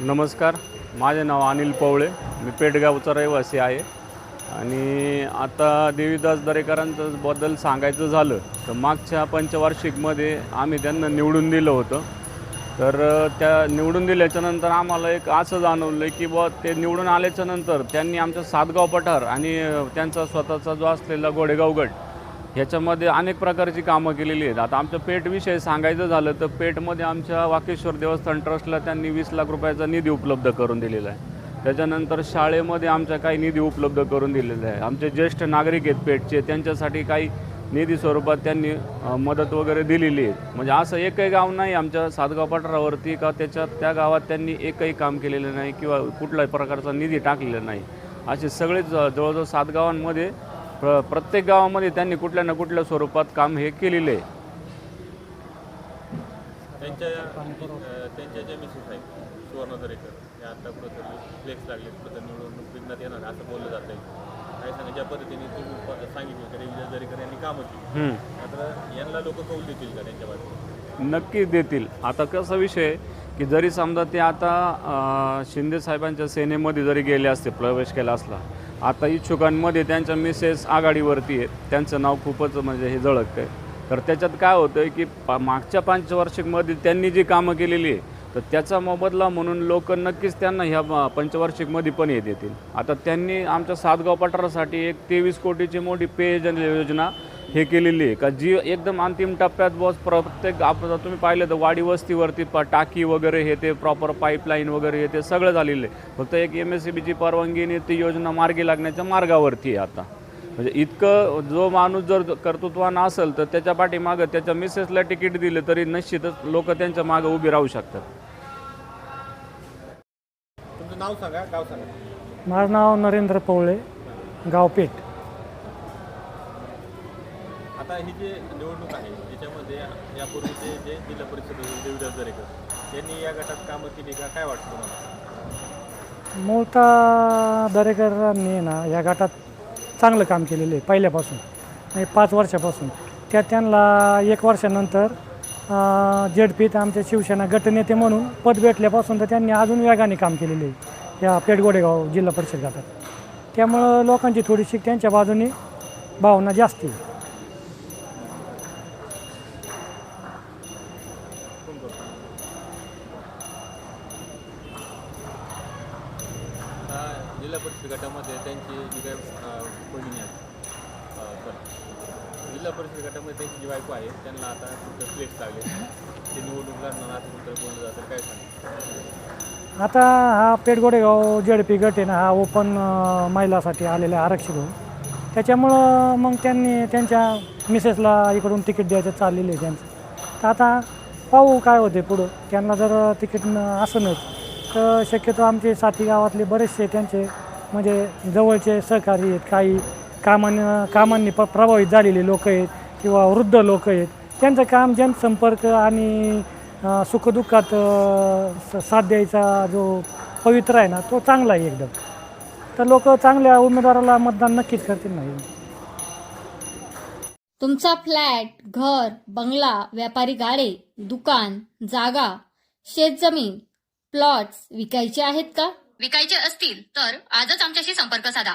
नमस्कार माझे नाव अनिल पवळे मी पेटगावचा रहिवासी आहे. आणि आता देवीदास दरेकरांचं बद्दल सांगायचं झालं तर मागच्या पंचवार्षिकमध्ये आम्ही त्यांना निवडून दिलं होतं. तर त्या निवडून दिल्याच्यानंतर आम्हाला एक असं जाणवलं की बुवा ते निवडून आल्याच्यानंतर त्यांनी आमचा सातगाव पठार आणि त्यांचा स्वतःचा जो असलेला गोडेगाव गट ह्याच्यामध्ये अनेक प्रकारची कामं केलेली आहेत. आता आमच्या पेठविषयी सांगायचं झालं तर पेठमध्ये आमच्या वाकेश्वर देवस्थान ट्रस्टला त्यांनी वीस लाख रुपयाचा निधी उपलब्ध करून दिलेला आहे. त्याच्यानंतर शाळेमध्ये आमच्या काही निधी उपलब्ध करून दिलेला आहे. आमचे ज्येष्ठ नागरिक आहेत पेठचे त्यांच्यासाठी काही निधी स्वरूपात त्यांनी मदत वगैरे दिलेली आहे. म्हणजे असं एकही गाव नाही आमच्या सातगाव पठारावरती का त्याच्यात त्या गावात त्यांनी एकही काम केलेलं नाही किंवा कुठल्याही प्रकारचा निधी टाकलेला नाही. असे सगळेच जवळजवळ सात गावांमध्ये प्र प्रत्येक गावामध्ये त्यांनी कुठल्या ना कुठल्या स्वरूपात काम हे केलेलं आहे. त्यांच्या अं, त्यांच्या ज्या मिसेस आहेत सुवर्ण दरेकर या आता कुठंतरी फ्लेक्स लागले कुठं निवडणूक विघ्नात येणार आहे असं बोललं जात आहे काय सांगा ज्या पद्धतीने तुम्ही प- सांगितलं की रविदास दरेकर यांनी कामं केली. हम्म. मात्र यांना लोक कौल देतील का त्यांच्या बाजूने? नक्की देतील. आता कसा विषय की जरी समजा ते आता शिंदे साहेबांच्या सेनेमध्ये जरी गेले असते प्रवेश केला असला आता इच्छुकांमध्ये त्यांच्या मिसेस आघाडीवरती आहेत. त्यांचं नाव खूपच म्हणजे हे झळकतं आहे तर त्याच्यात काय होतं आहे की पा मागच्या वर्षामध्ये त्यांनी जी कामं केलेली आहे तर त्याचा मोबदला म्हणून लोक नक्कीच त्यांना ह्या पंचवार्षिकमध्ये पण येत देतील. आता त्यांनी आमच्या सातगाव पठारासाठी एक तेवीस कोटीची मोठी पेयजल योजना हे केलेली आहे. का जी एकदम अंतिम टप्प्यात बस प्रत्येक आपण जर तुम्ही पाहिलं तर वाडी वस्तीवरती प टाकी वगैरे हे ते प्रॉपर पाईपलाईन वगैरे हे ते सगळं झालेलं आहे. फक्त एक एम एस सी बीची परवानगीने ती योजना मार्गी लागण्याच्या मार्गावरती आहे आता. म्हणजे इतकं जो माणूस जर कर्तृत्वान असेल तर त्याच्या पाठीमागं त्याच्या मिसेसला तिकीट दिलं तरी निश्चितच लोक त्यांच्या मागं उभी राहू शकतात. तुमचं नाव सांगा गाव सांगा. माझं नाव नरेंद्र पवळे गावपेठ. आता ही जी निवडणूक आहे याच्यामध्ये यापूर्वीचे जे जिल्हा परिषद होते देवीदास दरेकर यांनी या गटात कामं केली का? काय वाटतं तुम्हाला? मूळतः दरेकरांनी ना या गटात चांगलं काम केलेलं आहे पहिल्यापासून. म्हणजे पाच वर्षापासून. त्या त्यांना एक वर्षानंतर जेडपीत आमच्या शिवसेना गटनेते म्हणून पद भेटल्यापासून तर त्यांनी अजून वेगाने काम केलेलं आहे. या पेडगोडेगाव जिल्हा परिषद गटात. त्यामुळं लोकांची थोडीशी त्यांच्या बाजूने भावना जास्त आहे. जिल्हा परिषद गटामध्ये त्यांची जी काही बहिणी आहेत जिल्हा परिषद गटामध्ये त्यांची जी बायको आहे त्यांना आता कुठं प्लेस लागले. ते निवडणूक लढणार असं कुठं बोललं जातं काय सांगितलं आता हा पेठगोडेगाव जेडपी गट आहे ना हा ओपन महिलासाठी आलेला आरक्षित होऊन. त्याच्यामुळं मग त्यांनी त्यांच्या मिसेसला इकडून तिकीट द्यायचं चाललेलं आहे त्यांचं. तर आता पाहू काय होते पुढं. त्यांना जर तिकीट न तर शक्यतो आमचे साथी गावातले बरेचसे त्यांचे म्हणजे जवळचे सहकारी आहेत काही कामानं कामांनी प प्रभावित झालेले लोक आहेत किंवा वृद्ध लोक आहेत. त्यांचं काम जनसंपर्क आणि सुखदुःखात स- साथ द्यायचा जो पवित्र आहे ना तो चांगला आहे एकदम. तर लोक चांगल्या उमेदवाराला मतदान नक्कीच करतील नाही तुमचा फ्लॅट घर बंगला व्यापारी गाडे दुकान जागा शेतजमीन प्लॉट्स विकायचे आहेत का? विकायचे असतील तर आजच आमच्याशी संपर्क साधा.